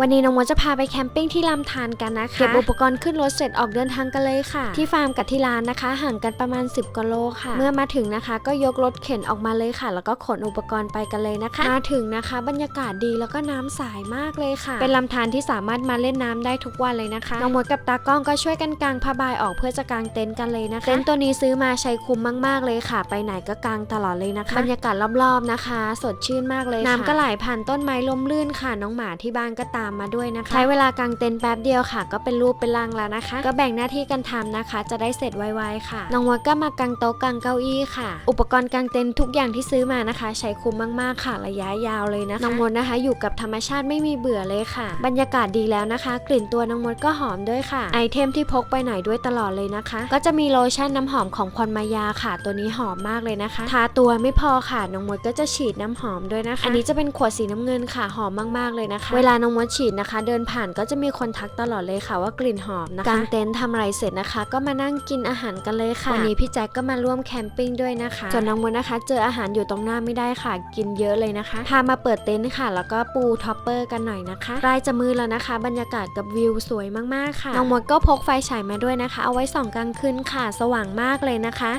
วันนี้น้องมดจะพาไปแคมปิ้งที่ลำธารกันนะคะเก็บอุปกรณ์ขึ้นรถเสร็จออกเดินทางกันเลยค่ะ ที่ฟาร์มกับที่ร้านนะคะ ห่างกันประมาณ 10กิโลค่ะ เมื่อมาถึงนะคะ ก็ยกรถเข็นออกมาเลยค่ะ แล้วก็ขนอุปกรณ์ไปกันเลยนะคะ มาถึงนะคะ บรรยากาศดีแล้วก็น้ำใสามากเลยค่ะ เป็นลำธารที่สามารถมาเล่นน้ำได้ทุกวันเลยนะคะน้องมดกับตากล้องก็ช่วยกันกางผ้าใบออกเพื่อจะกางเต็นท์กันเลยนะคะเต็นท์ตัวนี้ซื้อมาใช้คุ้มมาก ๆเลยค่ะ ไปไหนก็กางตลอดเลยนะคะ บรรยากาศรอบๆนะคะ สดชื่นมากเลยค่ะน้ำก็ไหลผ่านต้นไม้ล้มลื่นค่ะ น้องหมาที่บ้านก็ตามมาด้วยนะคะ ใช้เวลากางเต็นท์แป๊บเดียวค่ะ ก็เป็นรูปเป็นร่างแล้วนะคะ ก็แบ่งหน้าที่กันทำนะคะ จะได้เสร็จไวๆค่ะน้องมดก็มากางโต๊ะกางเก้าอี้ค่ะ อุปกรณ์กางเต็นท์ทุกอย่างที่ซื้อมานะคะ ใช้คุ้มมากๆค่ะ ระยะยาวเลยนะคะน้องมดนะคะ อยู่กับธรรมชาติไม่มีเบื่อเลยค่ะ บรรยากาศดีแล้วนะคะ กลิ่นตัวน้องมดก็หอมด้วยค่ะ ไอเทมที่พกไปไหนด้วยตลอดเลยนะคะ ก็จะมีโลชั่นน้ำหอมของพรมายาค่ะ ตัวนี้หอมมากเลยนะคะ ทาตัวไม่พอค่ะน้องมดก็จะฉีดน้ำหอมด้วยนะคะ อันนี้จะเป็นขวดสีน้ำเงินค่ะหอมมากๆเลยนะคะ เวลาน้องมดฉีดนะคะ เดินผ่านก็จะมีคนทักตลอดเลยค่ะว่ากลิ่นหอมนะคะกางเต็นท์ทำอะไรเสร็จนะคะ ก็มานั่งกินอาหารกันเลยค่ะวันนี้พี่แจ็คก็มาร่วมแคมปิ้งด้วยนะคะส่วนน้องมดนะคะ เจออาหารอยู่ตรงหน้าไม่ได้ค่ะ กินเยอะเลยนะคะพามาเปิดเต็นท์ค่ะ แล้วก็ปูท็อปเปอร์กันหน่อยนะคะใกล้จะมืดแล้วนะคะ บรรยากาศกับวิวสวยมากๆค่ะน้องมดก็พกไฟฉายมาด้วยนะคะ เอาไว้ส่องกลางคืนค่ะ สว่างมากเลยนะคะ